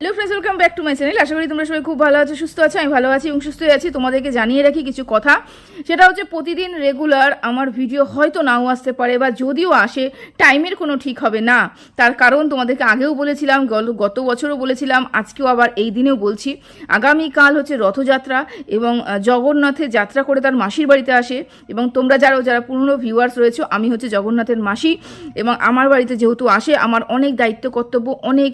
Hello friends welcome back to my channel আশা করি তোমরা সবাই খুব ভালো আছো, সুস্থ আছো, আমি ভালো আছি এবং সুস্থই আছি। তোমাদেরকে জানিয়ে রাখি কিছু কথা। সেটা হচ্ছে প্রতিদিন রেগুলার আমার ভিডিও হয়তো নাও আসতে পারে বা যদিও আসে টাইমের কোনো ঠিক হবে না। তার কারণ তোমাদেরকে আগেও বলেছিলাম, গত বছরও বলেছিলাম, আজকেও আবার এই দিনেও বলছি। আগামীকাল হচ্ছে রথযাত্রা এবং জগন্নাথের যাত্রা করে তার মাসির বাড়িতে আসে এবং তোমরা যারা যারা পুরনো ভিউয়ার্স রয়েছো, আমি হচ্ছে জগন্নাথের মাসি এবং আমার বাড়িতে যেহেতু আসে, আমার অনেক দায়িত্ব, কর্তব্য, অনেক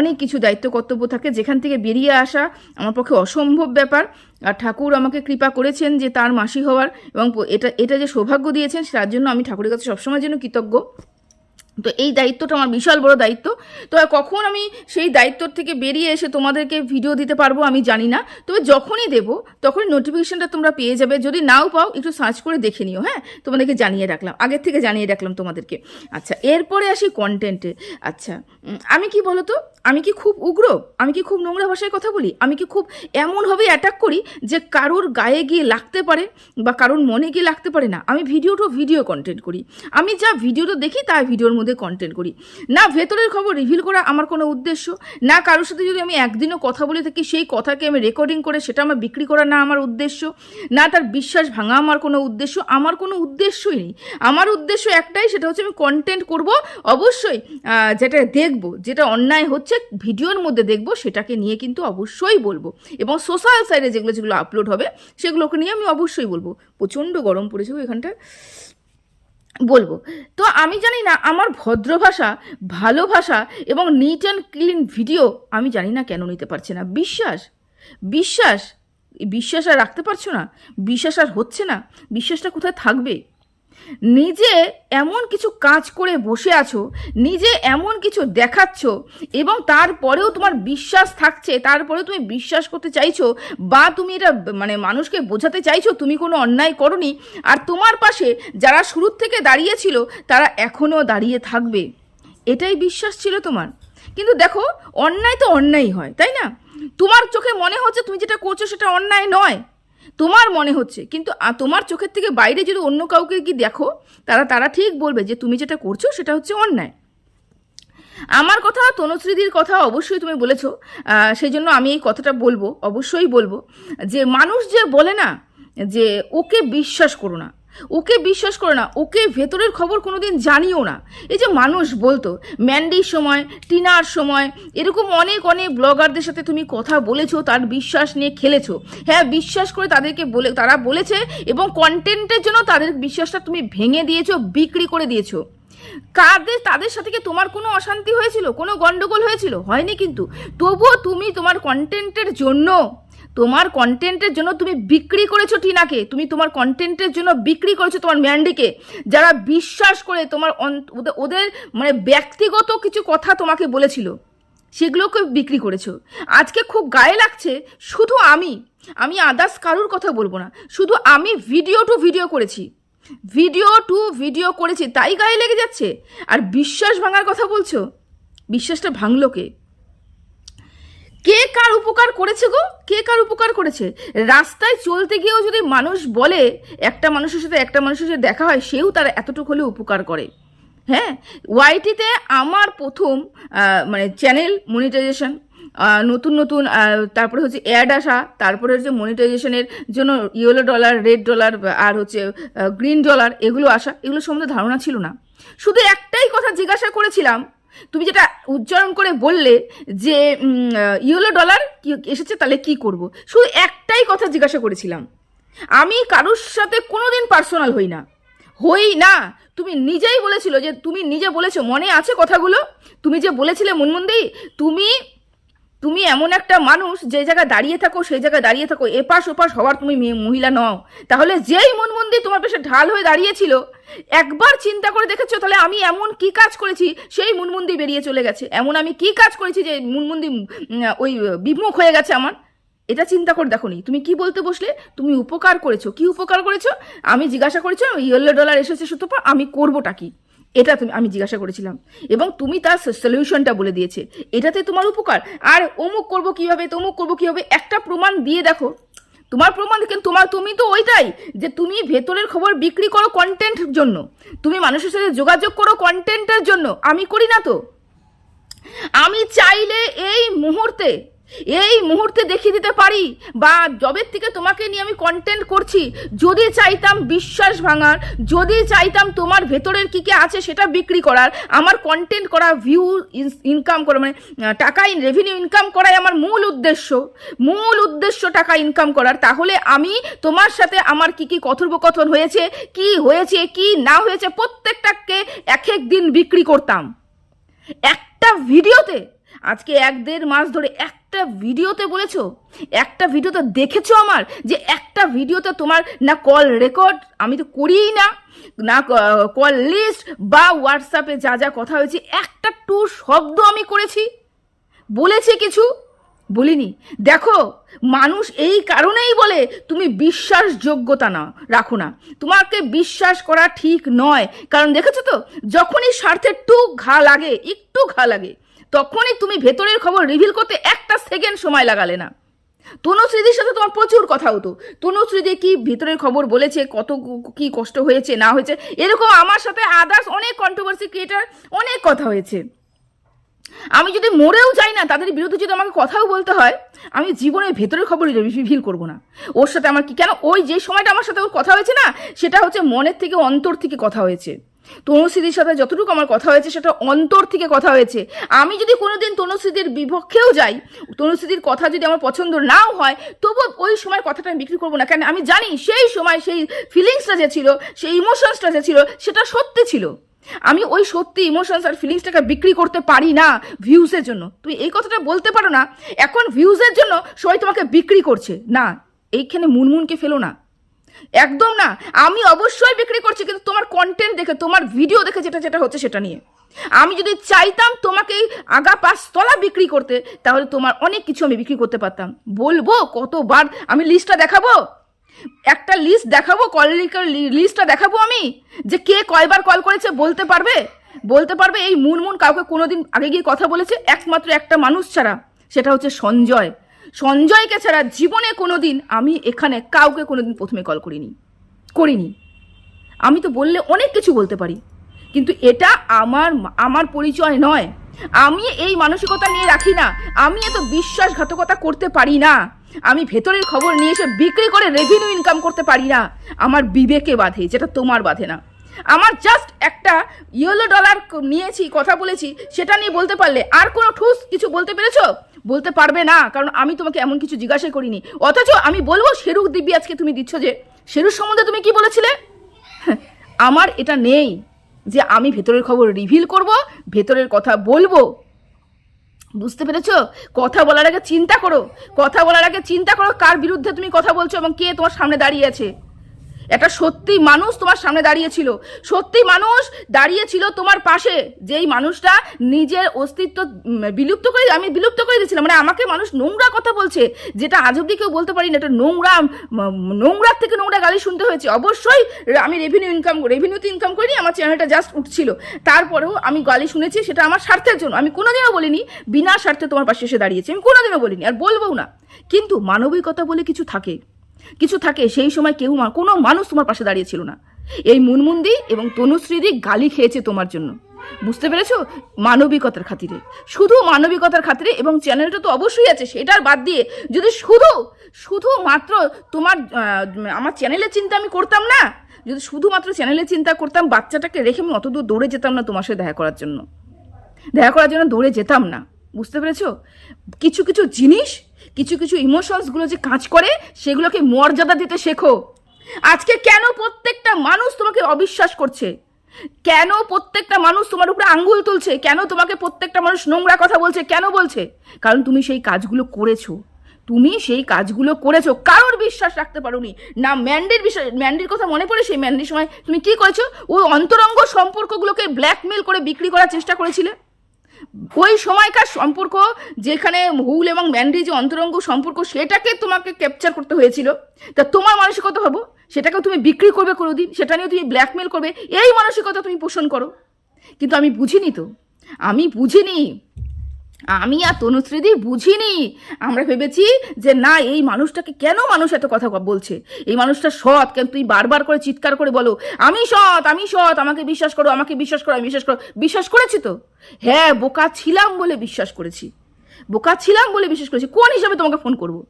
অনেক কিছু দায়িত্ব কর্তব্য থাকে, যেখান থেকে বেরিয়ে আসা আমার পক্ষে অসম্ভব ব্যাপার। আর ঠাকুর আমাকে কৃপা করেছেন যে তার মাসি হওয়ার এবং এটা এটা যে সৌভাগ্য দিয়েছেন তার জন্য আমি ঠাকুরের কাছে সবসময়ের জন্য কৃতজ্ঞ। তো এই দায়িত্বটা আমার বিশাল বড় দায়িত্ব। তো কখন আমি সেই দায়িত্ব থেকে বেরিয়ে এসে তোমাদেরকে ভিডিও দিতে পারব আমি জানি না। তবে যখনই দেবো, তখনই নোটিফিকেশনটা তোমরা পেয়ে যাবে। যদি নাও পাও, একটু সার্চ করে দেখে নিও হ্যাঁ? তোমাদেরকে জানিয়ে রাখলাম, আগের থেকে জানিয়ে রাখলাম তোমাদেরকে। আচ্ছা এরপরে আসি কন্টেন্টে আচ্ছা আমি কি বলো তো আমি কি খুব উগ্র? আমি কি খুব নোংরা ভাষায় কথা বলি? আমি কি খুব এমনভাবে অ্যাটাক করি যে কারোর গায়ে গিয়ে লাগতে পারে বা কারোর মনে গিয়ে লাগতে পারে না? আমি ভিডিও টু ভিডিও কন্টেন্ট করি। আমি যা ভিডিওটা দেখি তা ভিডিওর মধ্যে কন্টেন্ট করি। না ভেতরের খবর রিভিল করা আমার কোনো উদ্দেশ্য, না কারোর সাথে যদি আমি একদিনও কথা বলে থাকি, সেই কথাকে আমি রেকর্ডিং করে সেটা আমার বিক্রি করা না আমার উদ্দেশ্য, না তার বিশ্বাস ভাঙা আমার কোনো উদ্দেশ্য, আমার কোনো উদ্দেশ্যই নেই। আমার উদ্দেশ্য একটাই, সেটা হচ্ছে আমি কন্টেন্ট করব, অবশ্যই যেটা দেখব, যেটা অন্যায় হচ্ছে, ভিডিওর মধ্যে দেখব, সেটাকে নিয়ে কিন্তু অবশ্যই বলব। এবং সোশ্যাল সাইডে যেগুলো যেগুলো আপলোড হবে, সেগুলোকে নিয়ে আমি অবশ্যই বলব। প্রচণ্ড গরম পড়েছে গো এখানটায়। বলব। তো আমি জানি না, আমার ভদ্র ভাষা, ভালো ভাষা এবং নিট অ্যান্ড ক্লিন ভিডিও আমি জানি না কেন নিতে পারছে না। বিশ্বাস? বিশ্বাস? বিশ্বাস আর রাখতে পারছ না? বিশ্বাস আর হচ্ছে না? বিশ্বাসটা কোথায় থাকবে? নিজে এমন কিছু কাজ করে বসে আছো, নিজে এমন কিছু দেখাচ্ছ এবং তারপরেও তোমার বিশ্বাস থাকছে, তারপরেও তুমি বিশ্বাস করতে চাইছো বা তুমি এটা মানে মানুষকে বোঝাতে চাইছো, তুমি কোনো অন্যায় করনি। আর তোমার পাশে যারা শুরুর থেকে দাঁড়িয়েছিল তারা এখনও দাঁড়িয়ে থাকবে। এটাই বিশ্বাস ছিল তোমার। কিন্তু দেখো, অন্যায় তো অন্যায় হয়, তাই না? তোমার চোখে মনে হচ্ছে তুমি যেটা করছ সেটা অন্যায় নয়। তোমার মনে হচ্ছে, কিন্তু তোমার চোখের থেকে বাইরে যদি অন্য কাউকে কি দেখো, তারা তারা ঠিক বলবে যে তুমি যেটা করছ সেটা হচ্ছে অন্যায়। আমার কথা, তনুশ্রীদির কথা অবশ্যই তুমি বলেছ সেই জন্য আমি এই কথাটা বলব, অবশ্যই বলব, যে মানুষ যে বলে না, যে ওকে বিশ্বাস করো না ওকে বিশ্বাস করো না, ওকে ভেতরের খবর কোনোদিন জানিও না। এই যে মানুষ বলতো, ম্যান্ডির সময়, টিনার সময়, এরকম অনেক অনেক ব্লগারদের সাথে তুমি কথা বলেছ, তার বিশ্বাস নিয়ে খেলেছো। হ্যাঁ বিশ্বাস করে তাদেরকে বলে, তারা বলেছে এবং কন্টেন্টের জন্য তাদের বিশ্বাসটা তুমি ভেঙে দিয়েছ, বিক্রি করে দিয়েছ। কাদের, তাদের সাথে কি তোমার কোনো অশান্তি হয়েছিল? কোনো গন্ডগোল হয়েছিল? হয়নি কিন্তু। তবুও তুমি তোমার কন্টেন্টের জন্য তোমার কন্টেন্টের জন্য তুমি বিক্রি করেছ টিনাকে। তুমি তোমার কন্টেন্টের জন্য বিক্রি করেছ তোমার ম্যান্ডিকে। যারা বিশ্বাস করে তোমার ওদের- মানে ব্যক্তিগত কিছু কথা তোমাকে বলেছিল, সেগুলোকে বিক্রি করেছ। আজকে খুব গায়ে লাগছে, শুধু আমি আমি আদার্স কারুর কথা বলব না, শুধু আমি ভিডিও টু ভিডিও করেছি। ভিডিও টু ভিডিও করেছি, তাই গায়ে লেগে যাচ্ছে? আর বিশ্বাস ভাঙার কথা বলছো? বিশ্বাসটা ভাঙলো কে? কে কার উপকার করেছে গো? কে কার উপকার করেছে? রাস্তায় চলতে গিয়েও যদি মানুষ বলে, একটা মানুষের সাথে একটা মানুষের সাথে দেখা হয়, সেও তার এতটুকু হলেও উপকার করে। হ্যাঁ? ওয়াইটিতে আমার প্রথম মানে চ্যানেল মনিটাইজেশন। নতুন নতুন তারপরে হচ্ছে অ্যাড আসা, তারপরে হচ্ছে মনিটাইজেশনের জন্য ইয়েলো ডলার, রেড ডলার, আর হচ্ছে গ্রিন ডলার, এগুলো আসা, এগুলো সম্বন্ধে ধারণা ছিল না। শুধু একটাই কথা জিজ্ঞাসা করেছিলাম তুমি যেটা উচ্চারণ করে বললে যে ইয়েলো ডলার এসেছে তাহলে কি করব? শুধু একটাই কথা জিজ্ঞাসা করেছিলাম। আমি কারোর সাথে কোনো দিন পার্সোনাল হই না। হই না। তুমি নিজেই বলেছিল যে, তুমি নিজে বলেছ, মনে আছে কথাগুলো? তুমি যে বলেছিলে মুনমুন্দি তুমি তুমি এমন একটা মানুষ যে জায়গায় দাঁড়িয়ে থাকো, সেই জায়গায় দাঁড়িয়ে থাকো, এপাশ ওপাশ হওয়ার তুমি মহিলা নও। তাহলে যেই মনমন্দি তোমার পেশে ঢাল হয়ে দাঁড়িয়েছিল, একবার চিন্তা করে দেখেছ, তাহলে আমি এমন কি কাজ করেছি, সেই মুনমন্দি বেরিয়ে চলে গেছে। এমন আমি কি কাজ করেছি যে মুনমন্দি ওই বিমুখ হয়ে গেছে আমার? এটা চিন্তা করে দেখো নি। তুমি কি বলতে বসলে? তুমি উপকার করেছ। কি উপকার করেছ? আমি জিজ্ঞাসা করেছ, ইয়েলো ডলার এসেছে সুতপা, আমি করবোটা কি? এটা তুমি আমি জিজ্ঞাসা করেছিলাম। এবং তুমি তার সলিউশনটা বলে দিয়েছে। এটাতে তোমার উপকার। আর অমুক করব কীভাবে, তমুক করব কীভাবে, একটা প্রমাণ দিয়ে দেখো। তোমার প্রমাণ কিন্তু তোমার তুমি তো ওইটাই, যে তুমি ভেতরের খবর বিক্রি করো কন্টেন্টের জন্য। তুমি মানুষের সাথে যোগাযোগ করো কন্টেন্টের জন্য। আমি করি না তো। আমি চাইলে এই মুহূর্তে এই মুহূর্তে দেখিয়ে দিতে পারি? বা জবের থেকে তোমাকে নিয়ে আমি কন্টেন্ট করছি। যদি চাইতাম বিশ্বাস ভাঙার, যদি চাইতাম তোমার ভেতরের কি কি আছে সেটা বিক্রি করার, আমার কন্টেন্ট করা ভিউ ইনকাম করা মানে টাকা রেভিনিউ ইনকাম করাই আমার মূল উদ্দেশ্য। মূল উদ্দেশ্য টাকা ইনকাম করার। তাহলে আমি তোমার সাথে আমার কি কি কথোপকথন হয়েছে, কি হয়েছে, কি না হয়েছে, প্রত্যেকটাকে এক এক দিন বিক্রি করতাম। একটা ভিডিওতে, আজকে এক দেড় মাস ধরে একটা ভিডিওতে বলেছ? একটা ভিডিওতে দেখেছ আমার যে একটা ভিডিওতে তোমার না কল রেকর্ড? আমি তো করিই না। না কল লিস্ট বা হোয়াটসঅ্যাপে যা যা কথা হয়েছে, একটা টু শব্দ আমি করেছি। বলেছে কিছু? বলিনি। দেখো, মানুষ এই কারণেই বলে, তুমি বিশ্বাসযোগ্যতা না, রাখো না। তোমাকে বিশ্বাস করা ঠিক নয়। কারণ দেখেছ তো, যখনই স্বার্থের টু ঘা লাগে, একটু ঘা লাগে। তখনই তুমি ভেতরের খবর রিভিল করতে একটা সেকেন্ড সময় লাগালে না। তনুশ্রীদির সাথে তোমার প্রচুর কথা হতো। তনুশ্রীদি কি ভিতরের খবর বলেছে, কত কি কষ্ট হয়েছে, না হয়েছে, এরকম আমার সাথে আদার্স অনেক কন্ট্রোভার্সি ক্রিয়েটার অনেক কথা হয়েছে। আমি যদি মরেও যাই না, তাদের বিরুদ্ধে যদি আমাকে কথাও বলতে হয়, আমি জীবনের ভেতরের খবর রিভিল করব না। ওর সাথে আমার কি, কেন ওই যে সময়টা আমার সাথে ওর কথা হয়েছে না, সেটা হচ্ছে মনের থেকে অন্তর থেকে কথা হয়েছে। তনুশ্রীদির সাথে যতটুকু আমার কথা হয়েছে সেটা অন্তর থেকে কথা হয়েছে। আমি যদি কোনোদিন তনুশ্রীদির বিপক্ষেও যাই, তনুশ্রীদির কথা যদি আমার পছন্দ নাও হয়, তবুও ওই সময় কথাটা আমি বিক্রি করব না। কেন আমি জানি সেই সময় সেই ফিলিংসটা যে ছিল, সেই ইমোশনসটা যে ছিল, সেটা সত্যি ছিল। আমি ওই সত্যি ইমোশনস আর ফিলিংসটাকে বিক্রি করতে পারি না ভিউজের জন্য। তুই এই কথাটা বলতে পারো না। এখন ভিউজের জন্য সবাই তোমাকে বিক্রি করছে। না, এইখানে মুনমুনকে ফেলো না। একদম না। আমি অবশ্যই বিক্রি করছি, কিন্তু তোমার কন্টেন্ট দেখে, তোমার ভিডিও দেখে যেটা যেটা হচ্ছে সেটা নিয়ে। আমি যদি চাইতাম তোমাকে আগা পাঁচ তলা বিক্রি করতে, তাহলে তোমার অনেক কিছু আমি বিক্রি করতে পারতাম। বলব কতবার আমি লিস্টটা দেখাবো? একটা লিস্ট দেখাবো কল লিস্টটা দেখাবো আমি? যে কে কয়বার কল করেছে, বলতে পারবে? বলতে পারবে এই মুনমুন কাউকে কোনোদিন আগে গিয়ে কথা বলেছে, একমাত্র একটা মানুষ ছাড়া। সেটা হচ্ছে সঞ্জয়। সঞ্জয়কে ছাড়া জীবনে কোনোদিন আমি এখানে কাউকে কোনোদিন প্রথমে কল করিনি। করিনি। আমি তো বললে অনেক কিছু বলতে পারি। কিন্তু এটা আমার আমার পরিচয় নয়। আমি এই মানসিকতা নিয়ে রাখি না। আমি এত বিশ্বাসঘাতকতা করতে পারি না। আমি ভেতরের খবর নিয়ে এসে বিক্রি করে রেভিনিউ ইনকাম করতে পারি না। আমার বিবেকে বাঁধে, যেটা তোমার বাঁধে না। আমার জাস্ট একটা ইয়েলো ডলার নিয়েছি কথা বলেছি সেটা নিয়ে বলতে পারলে আর কোনো ঠুস কিছু বলতে পেরেছ? বলতে পারবে না কারণ আমি তোমাকে এমন কিছু জিজ্ঞাসা করিনি। অথচ আমি বলব শেরুক দিব্যি আজকে তুমি দিচ্ছ যে শেরুর সম্বন্ধে তুমি কি বলেছিলে? হ্যাঁ, আমার এটা নেই যে আমি ভেতরের খবর রিভিল করব ভেতরের কথা বলব। বুঝতে পেরেছ? কথা বলার আগে চিন্তা করো। কথা বলার আগে চিন্তা করো কার বিরুদ্ধে তুমি কথা বলছো এবং কে তোমার সামনে দাঁড়িয়ে আছে। একটা সত্যি মানুষ তোমার সামনে দাঁড়িয়েছিল। সত্যি মানুষ দাঁড়িয়েছিল তোমার পাশে। যেই মানুষটা নিজের অস্তিত্ব বিলুপ্ত করে, আমি বিলুপ্ত করে দিয়েছিলাম। মানে আমাকে মানুষ নোংরা কথা বলছে, যেটা আজ অব্দি কেউ বলতে পারি না এটা নোংরা নোংরার থেকে নোংরা গালি শুনতে হয়েছে। অবশ্যই আমি রেভিনিউ ইনকাম রেভিনিউতে ইনকাম করিনি, আমার চ্যানেলটা জাস্ট উঠছিল। তারপরেও আমি গালি শুনেছি, সেটা আমার স্বার্থের জন্য। আমি কোনোদিনও বলিনি, বিনা স্বার্থে তোমার পাশে এসে দাঁড়িয়েছি। আমি কোনোদিনও বলিনি, আর বলবও না। কিন্তু মানবিকতা বলে কিছু থাকে। কিছু থাকে, সেই সময় কেউ কোনো মানুষ তোমার পাশে দাঁড়িয়েছিল না। এই মুনমুন্দি এবং তনুশ্রীদি গালি খেয়েছে তোমার জন্য। বুঝতে পেরেছ? মানবিকতার খাতিরে। শুধু মানবিকতার খাতিরে এবং চ্যানেলটা তো অবশ্যই আছে, সেটার বাদ দিয়ে যদি শুধু শুধু মাত্র তোমার আমার চ্যানেলের চিন্তা আমি করতাম না, যদি শুধুমাত্র চ্যানেলের চিন্তা করতাম, বাচ্চাটাকে রেখে আমি অত দূর দৌড়ে যেতাম না তোমার সাথে দেখা করার জন্য। দেখা করার জন্য দৌড়ে যেতাম না। বুঝতে পেরেছ? কিছু কিছু জিনিস কিছু কিছু ইমোশনসগুলো যে কাজ করে, সেগুলোকে মর্যাদা দিতে শেখো। আজকে কেন প্রত্যেকটা মানুষ তোমাকে অবিশ্বাস করছে? কেন প্রত্যেকটা মানুষ তোমার উপরে আঙ্গুল তুলছে? কেন তোমাকে প্রত্যেকটা মানুষ নোংরা কথা বলছে? কেন বলছে? কারণ তুমি সেই কাজগুলো করেছ। তুমি সেই কাজগুলো করেছ। কারোর বিশ্বাস রাখতে পারোনি। না, ম্যান্ডির বিষয় ম্যান্ডির কথা মনে পড়ে সেই ম্যান্ডির সময় তুমি কি করেছ? ওই অন্তরঙ্গ সম্পর্কগুলোকে ব্ল্যাকমেল করে বিক্রি করার চেষ্টা করেছিলে? ওই সময়কার সম্পর্ক যেখানে হুল এবং ম্যান্ডি যে অন্তরঙ্গ সম্পর্ক, সেটাকে তোমাকে ক্যাপচার করতে হয়েছিল। তা তোমার মানসিকতা হব সেটাকেও তুমি বিক্রি করবে কোনো দিন সেটা নিয়ে তুমি ব্ল্যাকমেল করবে, এই মানসিকতা তুমি পোষণ করো। কিন্তু আমি বুঝিনি তো। আমি বুঝিনি আমি আর তনুশ্রীদি বুঝিনি। আমরা ভেবেছি যে না, এই মানুষটাকে কেন মানুষ এত কথা বলছে? এই মানুষটা সৎ কেন? তুই বারবার করে চিৎকার করে বলো, আমি সৎ আমি সৎ, আমাকে বিশ্বাস করো, আমাকে বিশ্বাস করো, আমি বিশ্বাস করো। বিশ্বাস করেছি তো? হ্যাঁ বোকা ছিলাম বলে বিশ্বাস করেছি। বোকা ছিলাম বলে বিশ্বাস করেছি। কোন হিসাবে তোমাকে ফোন করব?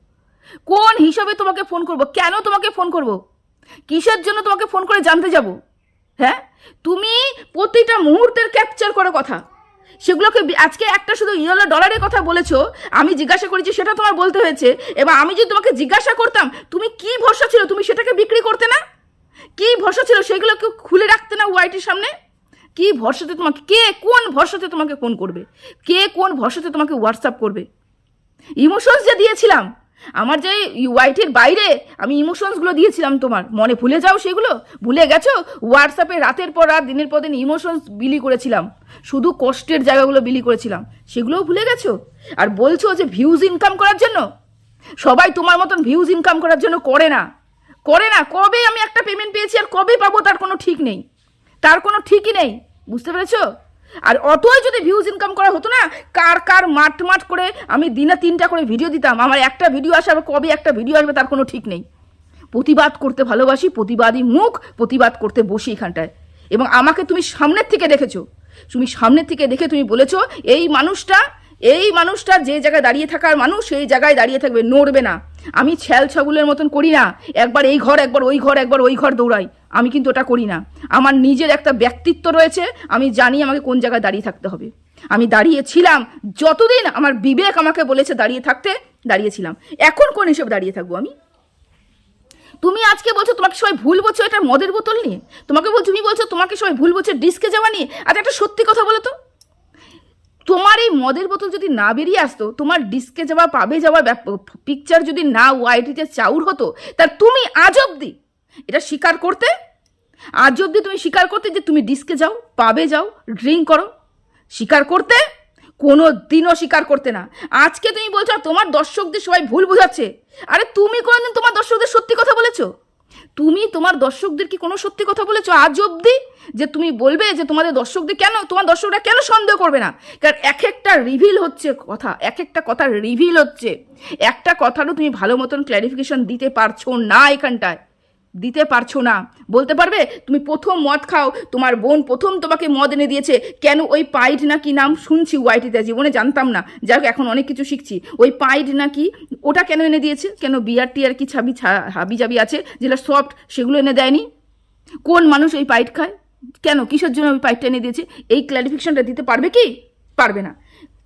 কোন হিসাবে তোমাকে ফোন করব? কেন তোমাকে ফোন করব? কিসের জন্য তোমাকে ফোন করে জানতে যাব? হ্যাঁ? তুমি প্রতিটা মুহূর্তের ক্যাপচার করো কথা। সেগুলোকে আজকে একটা শুধু ইয়েলো ডলারের কথা বলেছ, আমি জিজ্ঞাসা করেছি, সেটা তোমার বলতে হয়েছে। এবার আমি যদি তোমাকে জিজ্ঞাসা করতাম, তুমি কি ভরসা ছিল? তুমি সেটাকে বিক্রি করতে না? কি ভরসা ছিল? সেগুলোকে খুলে রাখতে না ওয়াইটির সামনে? কি ভরসাতে তোমাকে কে কোন ভরসাতে তোমাকে ফোন করবে? কে কোন ভরসাতে তোমাকে হোয়াটসঅ্যাপ করবে? ইমোশনস যে দিয়েছিলাম আমার যে ওয়াইটের বাইরে আমি ইমোশনসগুলো দিয়েছিলাম তোমার। মনে ভুলে যাও সেগুলো? ভুলে গেছো? হোয়াটসঅ্যাপে রাতের পর রাত, দিনের পর দিন ইমোশনস বিলি করেছিলাম। শুধু কষ্টের জায়গাগুলো বিলি করেছিলাম। সেগুলোও ভুলে গেছো? আর বলছো যে ভিউজ ইনকাম করার জন্য? সবাই তোমার মতন ভিউজ ইনকাম করার জন্য করে না। করে না। কবে আমি একটা পেমেন্ট পেয়েছি আর কবে পাবো তার কোনো ঠিক নেই। তার কোনো ঠিকই নেই। বুঝতে পেরেছ? আর অতই যদি ভিউজ ইনকাম করা হতো না, কার কার মাঠ মাঠ করে আমি দিনে তিনটা করে ভিডিও দিতাম। আমার একটা ভিডিও আসে, আবার কবে একটা ভিডিও আসবে তার কোনো ঠিক নেই। প্রতিবাদ করতে ভালোবাসি, প্রতিবাদী মুখ, প্রতিবাদ করতে বসি এখানটায়। এবং আমাকে তুমি সামনের থেকে দেখেছ। তুমি সামনের থেকে দেখে তুমি বলেছ, এই মানুষটা এই মানুষটা যে জায়গায় দাঁড়িয়ে থাকার মানুষ, সেই জায়গায় দাঁড়িয়ে থাকবে, নড়বে না। আমি ছ্যাল ছাগুলের মতন করি না। একবার এই ঘর, একবার ওই ঘর, একবার ওই ঘর দৌড়াই। আমি কিন্তু ওটা করি না। আমার নিজের একটা ব্যক্তিত্ব রয়েছে। আমি জানি আমাকে কোন জায়গায় দাঁড়িয়ে থাকতে হবে। আমি দাঁড়িয়েছিলাম। যতদিন আমার বিবেক আমাকে বলেছে দাঁড়িয়ে থাকতে, দাঁড়িয়েছিলাম। এখন কোন হিসেবে দাঁড়িয়ে থাকব আমি? তুমি আজকে বলছো তোমাকে সবাই ভুল বলছো, এটা মদের বোতল নিয়ে? তোমাকে বল তুমি বলছো তোমাকে সবাই ভুল বলছো ডিস্কে যাওয়া নিয়ে? আর একটা সত্যি কথা বলো তো। তোমার এই মদের বোতল যদি না বেরিয়ে আসতো, তোমার ডিস্কে যাওয়া পাবে যাওয়ার পিকচার যদি না ওয়াইটিতে চাউর হতো, তা তুমি আজ অব্দি এটা স্বীকার করতে? আজ অব্দি তুমি স্বীকার করতে যে তুমি ডিস্কে যাও পাবে যাও ড্রিঙ্ক করো? স্বীকার করতে? কোনো দিনও স্বীকার করতে না। আজকে তুমি বলছো তোমার দর্শকদের সবাই ভুল বোঝাচ্ছে। আরে তুমি কোনোদিন তোমার দর্শকদের সত্যি কথা বলেছ? তুমি তোমার দর্শকদের কি কোনো সত্যি কথা বলেছ আজ অবধি? যে তুমি বলবে যে তোমাদের দর্শকদের কেন, তোমার দর্শকরা কেন সন্দেহ করবে না? কারণ এক একটা রিভিল হচ্ছে কথা এক একটা কথা রিভিল হচ্ছে। একটা কথারও তুমি ভালো মতন ক্ল্যারিফিকেশন দিতে পারছ না এখানটায়। দিতে পারছ না। বলতে পারবে? তুমি প্রথম মদ খাও, তোমার বোন প্রথম তোমাকে মদ এনে দিয়েছে। কেন ওই পাইড না কি নাম শুনছি ওয়াইটিতে জীবনে জানতাম না। যাই হোক, এখন অনেক কিছু শিখছি। ওই পাইড না কি, ওটা কেন এনে দিয়েছে? কেন বিয়ার টিয়ার কি ছাবি হাবি জাবি আছে যেটা সফট, সেগুলো এনে দেয়নি? কোন মানুষ ওই পাইট খায়? কেন? কিসের জন্য ওই পাইটটা এনে দিয়েছে? এই ক্ল্যারিফিকেশনটা দিতে পারবে কি? পারবে না।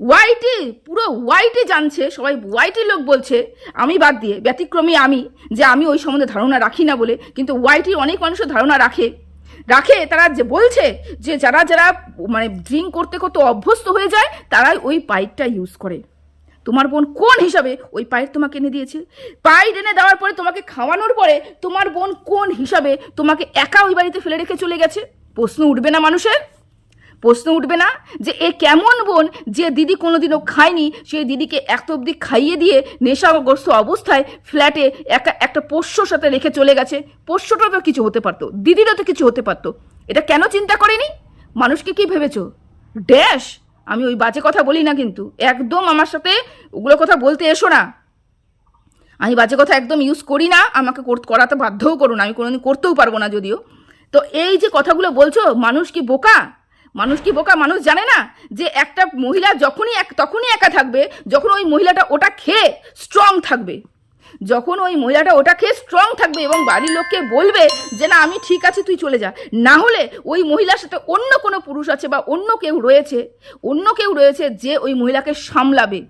ওয়াইটি পুরো ওয়াইটি জানছে, সবাই ওয়াইটি লোক বলছে। আমি বাদ দিয়ে, ব্যতিক্রমী আমি, যে আমি ওই সম্বন্ধে ধারণা রাখি না বলে, কিন্তু ওয়াইটি অনেক মানুষের ধারণা রাখে। রাখে, তারা যে বলছে যে যারা যারা মানে ড্রিঙ্ক করতে করতে অভ্যস্ত হয়ে যায়, তারাই ওই পাইপটা ইউজ করে। তোমার বোন কোন হিসাবে ওই পাইপ তোমাকে এনে দিয়েছে? পাইপ এনে দেওয়ার পরে তোমাকে খাওয়ানোর পরে তোমার বোন কোন হিসাবে তোমাকে একা ওই বাড়িতে ফেলে রেখে চলে গেছে? প্রশ্ন উঠবে না মানুষের। প্রশ্ন উঠবে না যে এ কেমন বোন? যে দিদি কোনোদিনও খায়নি সেই দিদিকে এত অবধি খাইয়ে দিয়ে নেশাগ্রস্ত অবস্থায় ফ্ল্যাটে একা একটা পোষ্যর সাথে রেখে চলে গেছে। পোষ্যটা তো কিছু হতে পারতো, দিদিরও তো কিছু হতে পারতো। এটা কেন চিন্তা করেনি? মানুষকে কি ভেবেছ? ড্যাশ! আমি ওই বাজে কথা বলি না কিন্তু। একদম আমার সাথে ওগুলো কথা বলতে এসো না। আমি বাজে কথা একদম ইউজ করি না, আমাকে করাতে বাধ্যও করো না। আমি কোনোদিন করতেও পারব না যদিও। তো এই যে কথাগুলো বলছো, মানুষ কি বোকা? মানুষ কি বোকা? মানুষ জানে না যে একটা মহিলা যখনই এক তখনই একা থাকবে, যখন ওই মহিলাটা ওটা খেয়ে স্ট্রং থাকবে। যখন ওই মহিলাটা ওটা খেয়ে স্ট্রং থাকবে এবং বাড়ির লোককে বলবে যে, না, আমি ঠিক আছে, তুই চলে যা। না হলে ওই মহিলার সাথে অন্য কোনো পুরুষ আছে বা অন্য কেউ রয়েছে, অন্য কেউ রয়েছে যে ওই মহিলাকে সামলাবে।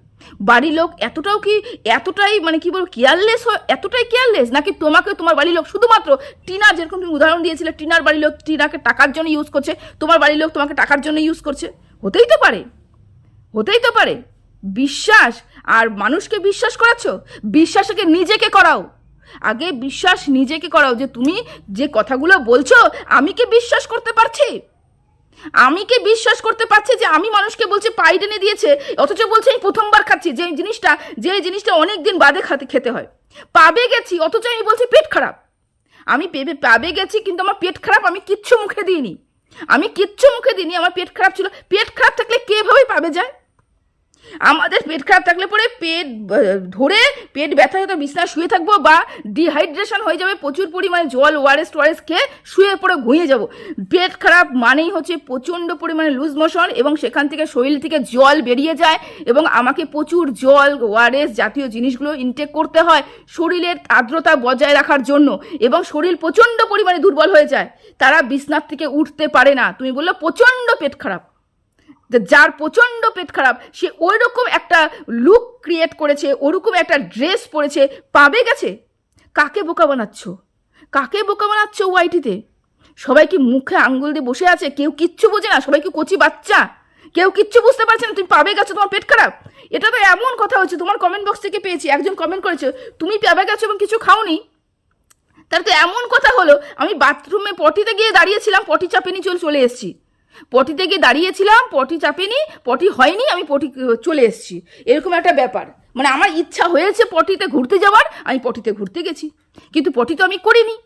বাড়ির লোক এতটাও কি, এতটাই মানে কি বলব কেয়ারলেস এতটাই কেয়ারলেস নাকি তোমাকে, তোমার বাড়ির লোক শুধুমাত্র টিনা, যেরকম তুমি উদাহরণ দিয়েছিলে, টিনার বাড়ির লোক টিনাকে টাকার জন্য ইউজ করছে, তোমার বাড়ির লোক তোমাকে টাকার জন্য ইউজ করছে? হতেই তো পারে, হতেই তো পারে। বিশ্বাস? আর মানুষকে বিশ্বাস করাচ্ছ? বিশ্বাসকে নিজেকে করাও। আগে বিশ্বাস নিজেকে করাও যে তুমি যে কথাগুলো বলছো, আমি কি বিশ্বাস করতে পারছি? আমি কি বিশ্বাস করতে পারছি যে আমি মানুষকে বলছি পাই টেনে দিয়েছে, অথচ বলছে আমি প্রথমবার খাচ্ছি, যে জিনিসটা যে জিনিসটা অনেক দিন বাদে খাতে খেতে হয়। পাবে গেছি, অথচ আমি বলছি পেট খারাপ। আমি পেবে পাবে গেছি, কিন্তু আমার পেট খারাপ, আমি কিচ্ছু মুখে দিইনি। আমি কিচ্ছু মুখে দিইনি, আমার পেট খারাপ ছিল। পেট খারাপ থাকলে কে ভাবে পাবে যায়? আমাদের পেট খারাপ থাকলে পরে পেট ধরে পেট ব্যথা হয়তো বিছনায় শুয়ে থাকব বা ডিহাইড্রেশন হয়ে যাবে, প্রচুর পরিমাণে জল, ওয়ারেস টোয়ারেস খেয়ে শুয়ে পড়ে ঘুমিয়ে যাব। পেট খারাপ মানেই হচ্ছে প্রচণ্ড পরিমাণে লুজ মোশন এবং সেখান থেকে শরীর থেকে জল বেরিয়ে যায় এবং আমাকে প্রচুর জল, ওয়ারেস জাতীয় জিনিসগুলো ইনটেক করতে হয় শরীরের আর্দ্রতা বজায় রাখার জন্য এবং শরীর প্রচণ্ড পরিমাণে দুর্বল হয়ে যায়। তারা বিছনার থেকে উঠতে পারে না। তুমি বলল প্রচণ্ড পেট খারাপ। যার প্রচণ্ড পেট খারাপ, সে ওই রকম একটা লুক ক্রিয়েট করেছে, ওরকম একটা ড্রেস পরেছে, পাবে গেছে? কাকে বোকা বানাচ্ছ? কাকে বোকা বানাচ্ছ ওয়াইটিতে? সবাই কি মুখে আঙ্গুল দিয়ে বসে আছে? কেউ কিচ্ছু বোঝে না, সবাই কি কচি বাচ্চা? কেউ কিচ্ছু বুঝতে পারছে না, তুমি পাবে গেছো, তোমার পেট খারাপ? এটা তো এমন কথা হচ্ছে, তোমার কমেন্ট বক্স থেকে পেয়েছি, একজন কমেন্ট করেছে, তুমি পাবে গেছো এবং কিছু খাওনি? তাহলে তো এমন কথা হলো, আমি বাথরুমে পটিতে গিয়ে দাঁড়িয়েছিলাম, পটি চাপেনি চলে চলে এসেছি। পটিতে গিয়ে দাঁড়িয়েছিলাম, পটি চাপেনি, পটি হয়নি, আমি পটি চলে এসেছি। এরকম একটা ব্যাপার। মানে আমার ইচ্ছা হয়েছে পটিতে ঘুরতে যাওয়ার, আমি পটিতে ঘুরতে গেছি। কিন্তু পটি তো আমি করিনি।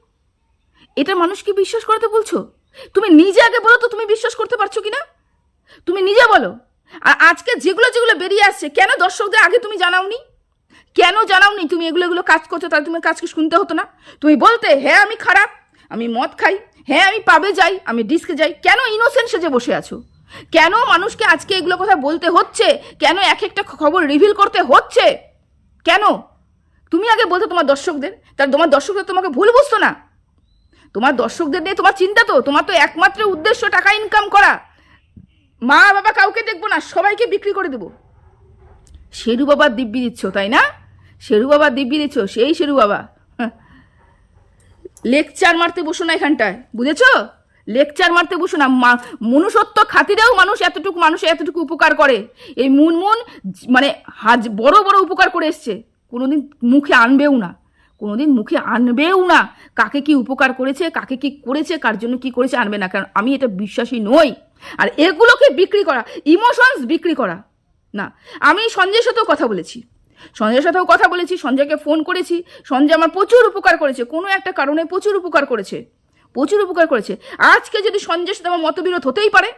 এটা মানুষকে বিশ্বাস করতে বলছো? তুমি নিজে আগে বলো তো, তুমি বিশ্বাস করতে পারছ কি না তুমি নিজে বলো। আর আজকে যেগুলো যেগুলো বেরিয়ে আসছে, কেন দর্শকদের আগে তুমি জানাওনি? কেন জানাওনি তুমি এগুলো এগুলো কাজ করছ, তাহলে তুমি কাজকে শুনতে হতো না? তুমি বলতে হ্যাঁ আমি খারাপ, আমি মদ খাই হ্যাঁ আমি পাবে যাই, আমি ডিস্কে যাই। কেন ইনোসেন্ট সেজে বসে আছো? কেন মানুষকে আজকে এগুলো কথা বলতে হচ্ছে? কেন এক একটা খবর রিভিল করতে হচ্ছে? কেন? তুমি আগে বলতো তোমার দর্শকদের তাহলে তোমার দর্শকদের তোমাকে ভুল বুঝতো না। তোমার দর্শকদের নিয়ে তোমার চিন্তা তো, তোমার তো একমাত্র উদ্দেশ্য টাকা ইনকাম করা। মা বাবা কাউকে দেখব না, সবাইকে বিক্রি করে দেবো। শেরু বাবার দিব্যি দিচ্ছ, তাই না? শেরু বাবা দিব্যি দিচ্ছ, সেই শেরু বাবা। লেকচার মারতে বসো না এখানটায়, বুঝেছ? লেকচার মারতে বসো না মনুষ্যত্ব খাতিরেও মানুষ এতটুকু মানুষের এতটুকু উপকার করে। এই মুনমুন মানে হাজ, বড় বড় উপকার করে এসছে। কোনোদিন মুখে আনবেও না। কোনোদিন মুখে আনবেও না কাকে কি উপকার করেছে, কাকে কি করেছে, কার জন্য কি করেছে আনবে না। কারণ আমি এটা বিশ্বাসী নই। আর এগুলোকে বিক্রি করা ইমোশনস বিক্রি করা। না, আমি সঞ্জয়ের সাথেও কথা বলেছি। সঞ্জয়ের সাথেও কথা বলেছি, সঞ্জয়কে ফোন করেছি। সঞ্জয় আমার প্রচুর উপকার করেছে, কোনো একটা কারণে প্রচুর উপকার করেছে, প্রচুর উপকার করেছে। আজকে যদি সঞ্জয়ের সাথে আমার মতবিরোধ হতেই পারে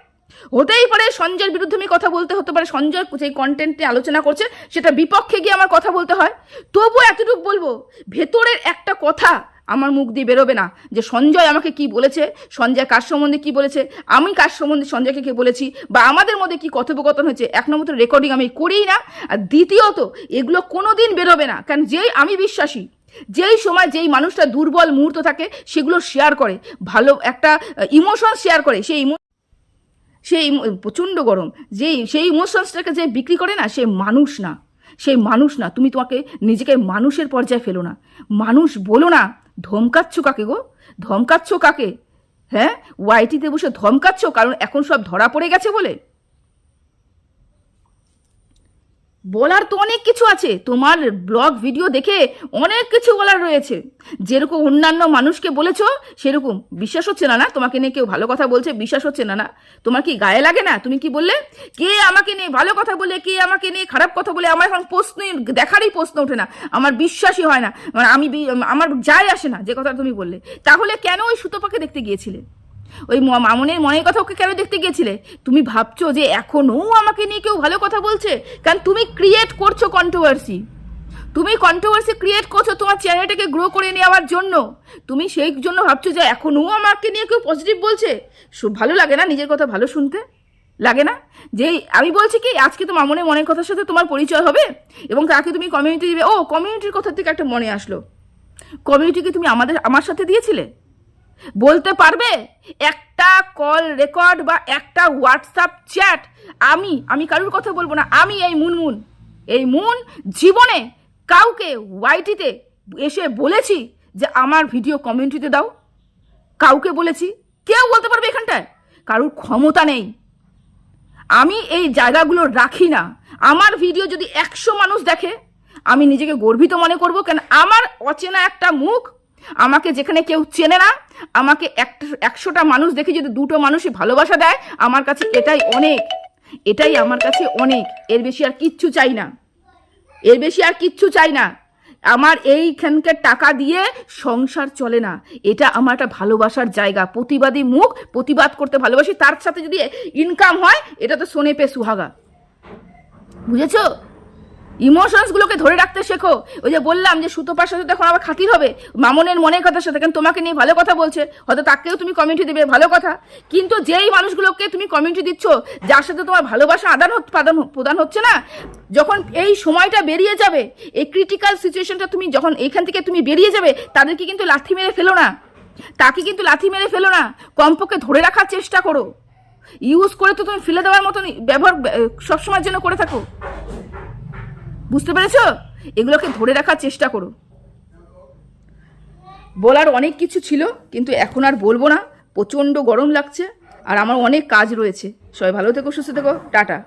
হতেই পারে সঞ্জয়ের বিরুদ্ধে আমি কথা বলতে হতে পারে, সঞ্জয় যেই কন্টেন্টে আলোচনা করছে, সেটা বিপক্ষে গিয়ে আমার কথা বলতে হয়, তবুও এতটুকু বলব, ভেতরের একটা কথা আমার মুখ দিয়ে বেরোবে না। যে সঞ্জয় আমাকে কি বলেছে, সঞ্জয় কার সম্বন্ধে কি বলেছে, আমি কার সম্বন্ধে সঞ্জয়কে কে বলেছি, বা আমাদের মধ্যে কি কথোপকথন হয়েছে, এক নম্বর তো রেকর্ডিং আমি করিই না, আর দ্বিতীয়ত, এগুলো কোনো দিন বেরোবে না। কারণ যেই আমি বিশ্বাসী, যেই সময় যেই মানুষটা দুর্বল মুহূর্ত থাকে, সেগুলো শেয়ার করে, ভালো একটা ইমোশন শেয়ার করে, সেই ইমো সেই প্রচণ্ড গরম, যেই, সেই ইমোশনসটাকে যে বিক্রি করে না, সে মানুষ না। সেই মানুষ না। তুমি তোমাকে নিজেকে মানুষের পর্যায়ে ফেলো না। মানুষ বলো না ধমকাচ্ছ কাকে গো? ধমকাচ্ছ কাকে? হ্যাঁ? ওয়াইটিতে বসে ধমকাচ্ছ? কারণ এখন সব ধরা পড়ে গেছে বলে? বলার তো অনেক কিছু আছে। তোমার ব্লগ ভিডিও দেখে অনেক কিছু বলার রয়েছে। যেরকম অন্যান্য মানুষকে বলেছ, সেরকম বিশ্বাস হচ্ছে না না? তোমাকে নিয়ে কেউ ভালো কথা বলছে, বিশ্বাস হচ্ছে না না? তোমার কি গায়ে লাগে না? তুমি কি বললে? কে আমাকে নিয়ে ভালো কথা বলে, কে আমাকে নিয়ে খারাপ কথা বলে, আমার এখন প্রশ্নই দেখারই প্রশ্ন ওঠে না। আমার বিশ্বাসই হয় না। মানে আমি আমার যায় আসে না, যে কথা তুমি বললে। তাহলে কেন ওই সুতোপাকে দেখতে গিয়েছিলে? ওই মামনের মনের কথা ওকে কেন দেখতে গিয়েছিলে? তুমি ভাবছ যে এখনও আমাকে নিয়ে কেউ ভালো কথা বলছে? কারণ তুমি ক্রিয়েট করছ কন্ট্রোভার্সি তুমি কন্ট্রোভার্সি ক্রিয়েট করছ তোমার চ্যানেলটাকে গ্রো করে নেওয়ার জন্য। তুমি সেই জন্য ভাবছ যে এখনও আমাকে নিয়ে কেউ পজিটিভ বলছে? ভালো লাগে না নিজের কথা ভালো শুনতে? লাগে না? যে আমি বলছি কি, আজকে তো মামনের মনের কথার সাথে তোমার পরিচয় হবে এবং তাকে তুমি কমিউনিটি দিবে। ও কমিউনিটির কথা থেকে একটা মনে আসলো। কমিউনিটিকে তুমি আমাদের আমার সাথে দিয়েছিলে? বলতে পারবে? একটা কল রেকর্ড বা একটা হোয়াটসঅ্যাপ চ্যাট আমি আমি কারোর কথা বলব না, আমি এই মুনমুন। এই মুন জীবনে কাউকে ওয়াইটিতে এসে বলেছি যে আমার ভিডিও কমিউনিটিতে দাও। কাউকে বলেছি, কেউ বলতে পারবে এখানটায়? কারোর ক্ষমতা নেই। আমি এই জায়গাগুলো রাখি না। আমার ভিডিও যদি একশো মানুষ দেখে, আমি নিজেকে গর্বিত মনে করব কেন? আমার অচেনা একটা মুখ আমাকে যেখানে কেউ চেনে না, আমাকে একশোটা মানুষ দেখে যদি দুটো মানুষই ভালোবাসা দেয়, আমার কাছে এটাই অনেক, এটাই আমার কাছে অনেক। এর বেশি আর কিচ্ছু চাই না। এর বেশি আর কিচ্ছু চাই না। আমার এইখানকার টাকা দিয়ে সংসার চলে না। এটা আমার একটা ভালোবাসার জায়গা। প্রতিবাদী মুখ প্রতিবাদ করতে ভালোবাসি। তার সাথে যদি ইনকাম হয়, এটা তো সোনে পে সুহাগা। বুঝেছ? ইমোশনসগুলোকে ধরে রাখতে শেখো। ওই যে বললাম যে সুতোপার সাথে তখন আবার খাতির হবে। মামনের মনের কথার সাথে, কারণ তোমাকে নিয়ে ভালো কথা বলছে। হয়তো তাকেও তুমি কমেন্টে দেবে, ভালো কথা। কিন্তু যেই মানুষগুলোকে তুমি কমেন্টে দিচ্ছ, যার সাথে তোমার ভালোবাসা আদান প্রদান প্রদান হচ্ছে না, যখন এই সময়টা বেরিয়ে যাবে, এই ক্রিটিক্যাল সিচুয়েশনটা তুমি যখন এইখান থেকে তুমি বেরিয়ে যাবে, তাদেরকে কিন্তু লাথি মেরে ফেলো না। তাকে কিন্তু লাথি মেরে ফেলো না। কমপক্ষে ধরে রাখার চেষ্টা করো। ইউজ করে তো তুমি ফেলে দেওয়ার মতন ব্যবহার সবসময়ের জন্য করে থাকো। বুঝতে পেরেছ? এগুলোকে ধরে রাখার চেষ্টা করো। বলার অনেক কিছু ছিল, কিন্তু এখন আর বলব না। প্রচণ্ড গরম লাগছে, আর আমার অনেক কাজ রয়েছে। সবাই ভালো থেকো, সুস্থ থেকো। টাটা।